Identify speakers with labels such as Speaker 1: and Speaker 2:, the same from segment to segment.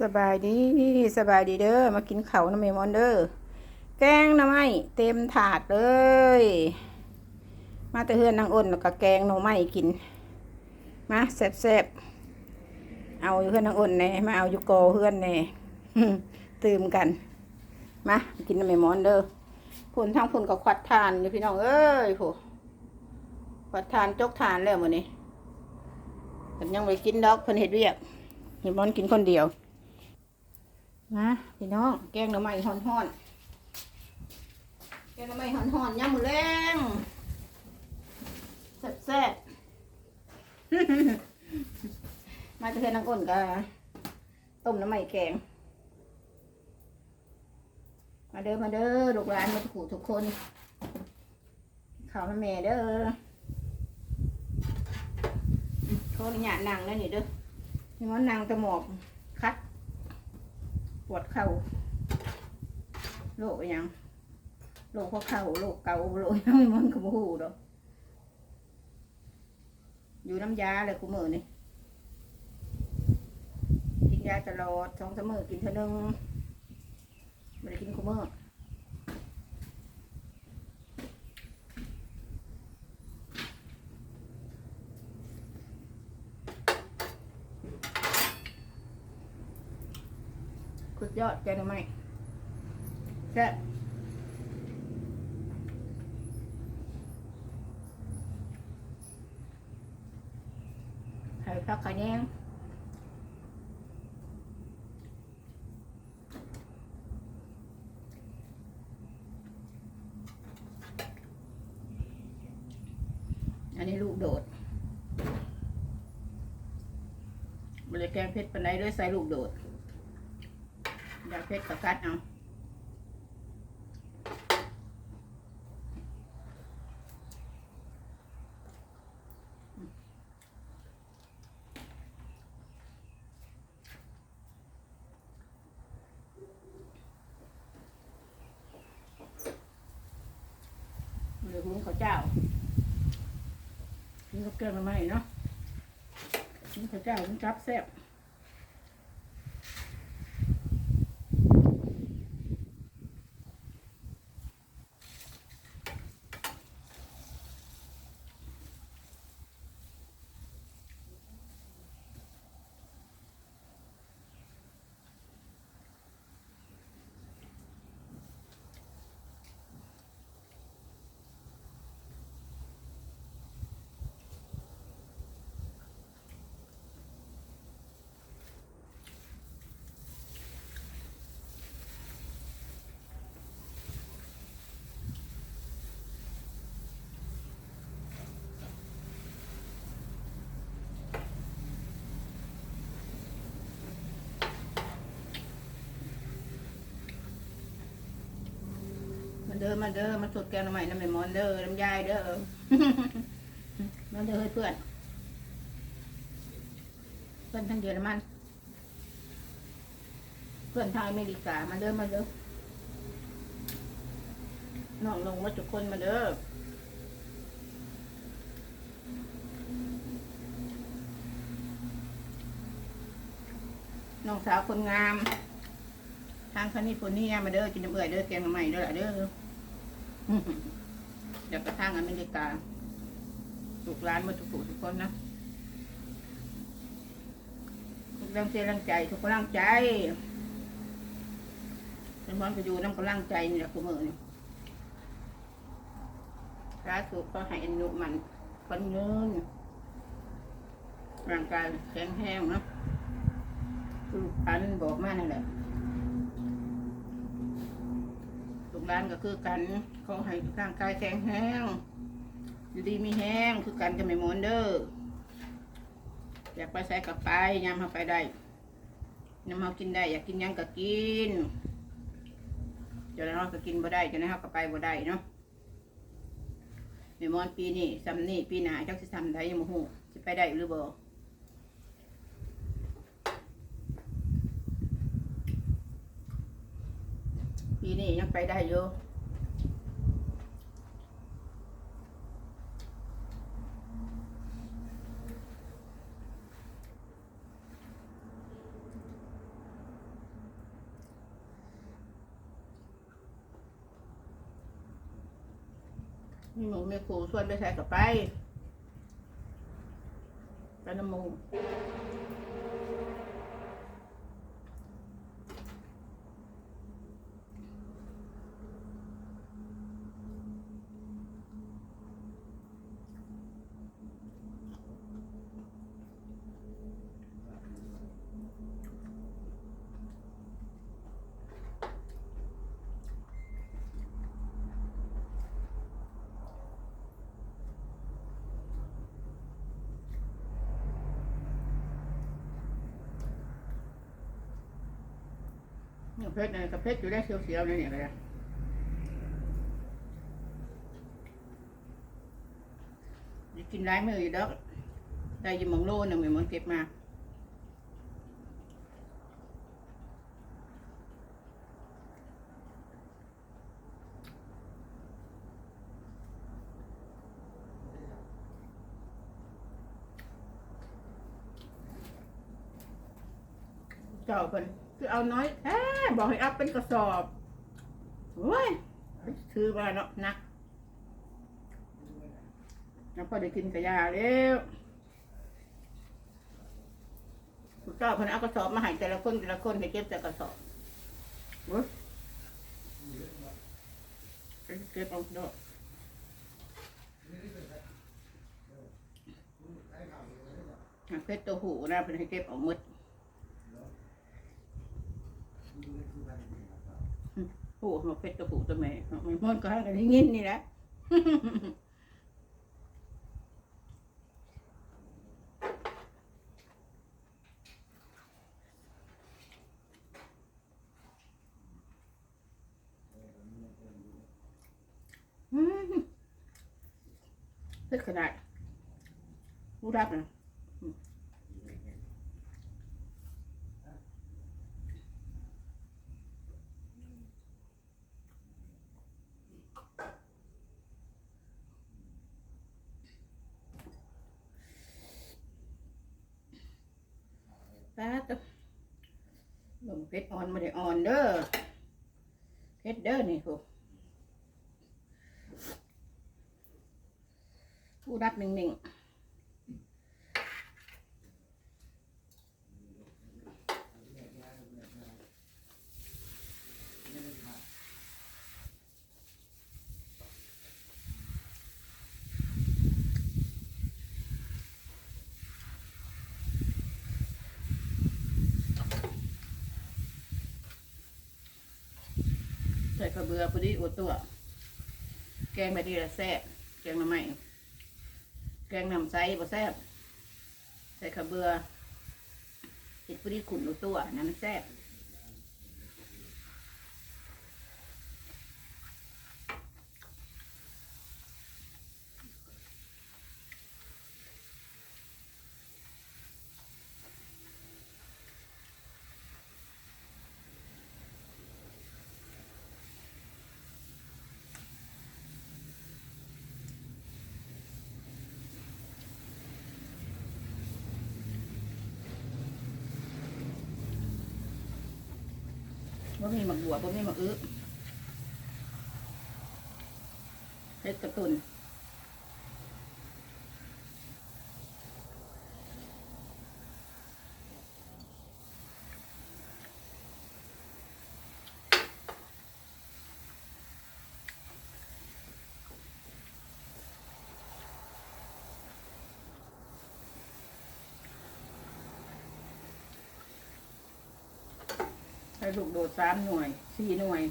Speaker 1: สบายดีสบายดีเด้อมากินเขาน้ำเมมอนเด้อแกงน้ำไม้เต็มถาดเลย มาแต่เฮือนนางอ้นแล้วก็แกงหน่อไม้กิน มาแซ่บๆเอาอยู่เฮือนนางอ้นแน่มาเอาอยู่โกเฮือนแน่ตื่มกันมากินน้ำเมมอนเด้อผลทางผลกับควัดทานอยู่พี่น้องเอ้ยโหควัดทานจกทานแล้วมื้อนี้เพิ่ยังไม่กินดอกเพิ่นเฮ็ดเวียกเมมอนกินคนเดียว นะพี่น้องแกงหน่อไม้ห่อนๆแกงหน่อไม้ห่อนๆย่ำมือแรงแซ่บๆมาจะเพื่อนนางอ้นกับต้มหน้ำไม้แกง มาเด้อมาเด้อลูกหลานมาทุกผู้ทุกคนข้าวน้ำแม่เด้อเขาอนุญาตนั่งแล้วนี่เด้อนี่มันนั่งตะหมอก วดเข่าโรคยังโรคข้อเข่าโรคเกาโรคยังไม่มันขมูดอกอยู่น้ำยาเลยกูมือนี่กินยาตลอดสองสามมือกินเท่านึงไม่ได้กินกูมือ สุดยอดแกงหน่อไม้แซ่บไข่พักไข่แยงอันนี้ลูกโดดบริแกงเพชรปันไดด้วยใส่ลูกโดด อยากเพชรกับกัดเอาหรือหุงข้าวเจ้านี่ก็เกินมาใหม่เนาะนี่ข้าวเจ้ามันจับแซ่บ เด้อมาเด้อมาสดแกงหน่อไม้น้ำไม่มอนเด้อน้ำยายเด้อมาเด้อเพื่อนเพื่อนทั้งเยอรมันเพื่อนทางอเมริกามาเด้อมาเด้อน้องลงมาทุกคนมาเด้อน้องสาวคนงาม ทางคณิโฟเนียมาเด้อกินน้ำเอื่อยเด้อแกงหน่อไม้เด้อละเด้อ เดี๋ยวกระทั่งอเมริกาลูกร้านมาทุกทุกคนนะทุกแรงเสียแรงใจ ทุกกำลังใจเป็นมันก็อยู่น้ำกำลังใจนี่แหละคุณมือนี่ร้านสุขก็ให้อนุมันคนยืนร่างกายแข็งแรงนะลูกพันบอกมานั่นแหละ กร้านก็คือกันเขาให้ร่างกายแข็งแรงอยู่ดีมีแห้งคือกันจะไม่มอนเด้ออยากไปใส่กับไปยามเขาไปได้ยามเขากินได้ อยากกินยังก็กินจะนั้นเราก็กินบ่ได้จะนั้นเขาก็ไปบ่ได้เนาะไม่มอนปีนี้ซ้ำนี่ปีหน้าเจ้าสิทำได้ยังบ่ฮู้สิไปได้หรือบ่ ปีนี้ยังไปได้อยู่มีหมูมีครูชวนไปใส่กับไปไปน้ำมู เนี่ยเพชรเนี่ยกับเพชรอยู่ได้เสียวๆเนี่ยเนี่ยเลยจะกินร้ายมืออยู่ดอกได้ยิมมองโลหนึ่งเหมือนมันเก็บมาเจ้าเป็น คือเอาน้อยแท้บอกให้เอาเป็นกระสอบโอ้ยคือว่าเนาะนักแล้วพอได้กินกระยาแล้วเจ้าเพิ่นเอากระสอบมาให้แต่ละคนแต่ละคนให้เก็บแต่กระสอบโอ้ยเก็บเอาดอกเพชรตัวหูนะเพิ่นให้เก็บเอาหมด ผูกมาเป็ดตัวผูตัวแม่มันมันก็ให้กันที่งินนี่แหละเผ็ดขนาดผู้รับนะอืม แป๊ดตัวลงเพชรอ่อนมาได้อ่อนเด้อเพชรเด้อนี่พวกผู้รับหนึ่งหนึ่ง ใส่กระเบือพอดีอดตัว แกงแบบนี้ละแซ่บแกงมาใหม่แกงน้ำใสบ่แซ่บใส่กระเบือเห็ดพอดีขุ่นอดตัวนั่นมันแซ่บ ว่มีหมักบัวว่มีหมักอื้อเห็ดกระตุน ให้ลูกโดดสามหน่วยสี่หน่วย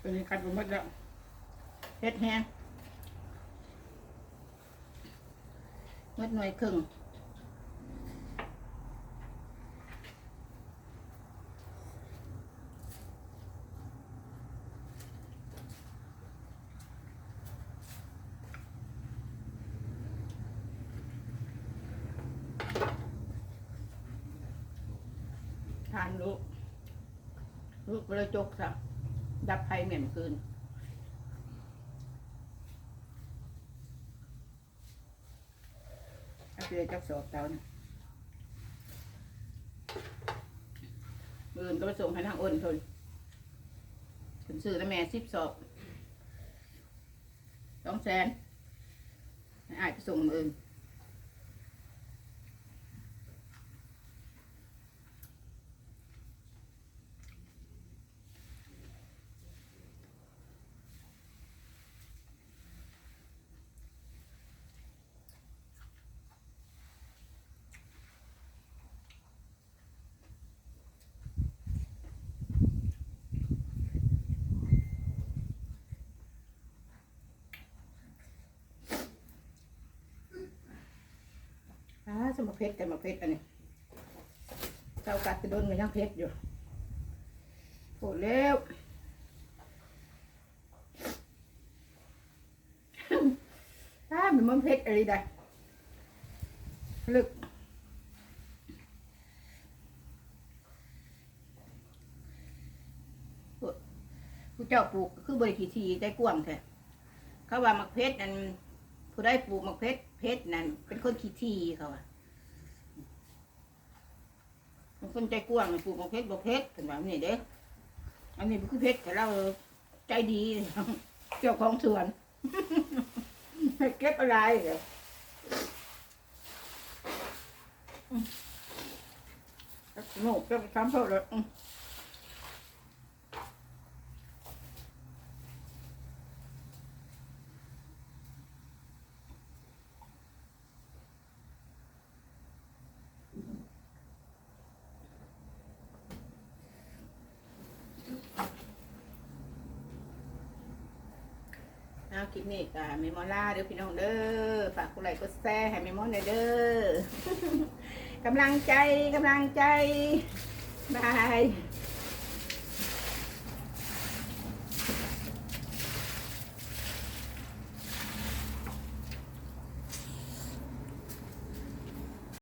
Speaker 1: เป็นกัดผมหมดแล้วเฮ็ดแฮงหมดหน่วยครึ่ง ทานลูกลูกกระจกสัดับไฟเหม็นคืนถ้าเจอจักสอบเตานะมื่นก็ไปส่งให้ทางอ้นทนถึงซื้อแล้วแม่สิบสอบสองแสนให้อายไปส่งมืออื่น สมเพชรกันมาเพชรอันนี้เจ้ากัดจะโดนกันยังเพชรอยู่โหเร็วถ้ามันมันเพชรอะไรได้ลึกผู้เจ้าปลูกคือบริขีทีได้กว้างแท้เขาว่ามักเพชรนั่นผู้ได้ปลูกมักเพชรเพชรนั่นเป็นคนขี้ทีเขาว่า เป็นคนใจกว้างปลูกมักเพชรบ่เพชรเป็นแบบนี้เด้อันนี้มันคือเพชรแต่เราใจดีเจ้าของสวนเก็บอะไรเหรออืมโน่เก็บซ้ำเท่าเลย เอาคลิปนี้กับเมมอล่าเด้อพี่น้องเด้อฝากกดไลค์กดแชร์ให้เมมอหน่อยเด้อกำลังใจกำลังใจบาย